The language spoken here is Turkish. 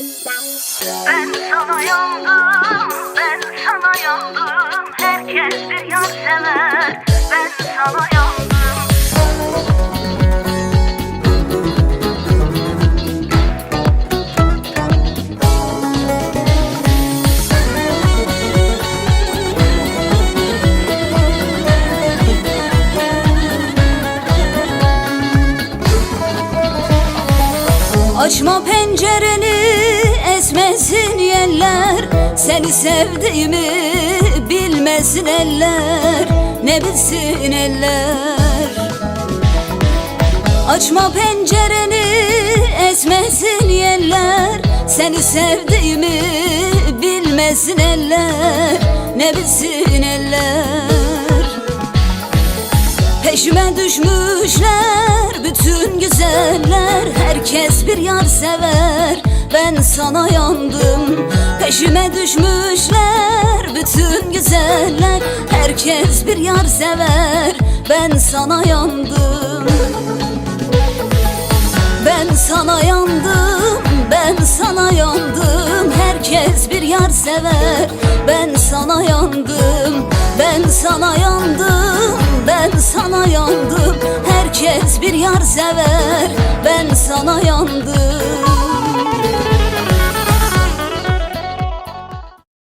Ben sana yandım, ben sana yandım Herkes bir yar sever, Açma pencereni esmesin yeller. Seni sevdiğimi bilmesin eller. Ne bilsin eller? Açma pencereni esmesin yeller. Seni sevdiğimi bilmesin eller. Ne bilsin eller? Peşime düşmüşler Herkes bir yar sever ben sana yandım. Peşime düşmüşler bütün güzeller. Herkes bir yar sever ben sana yandım. Ben sana yandım, ben sana yandım. Herkes bir yar sever, ben sana yandım. Ben sana yandım, ben sana yandım. Herkes bir yar sever,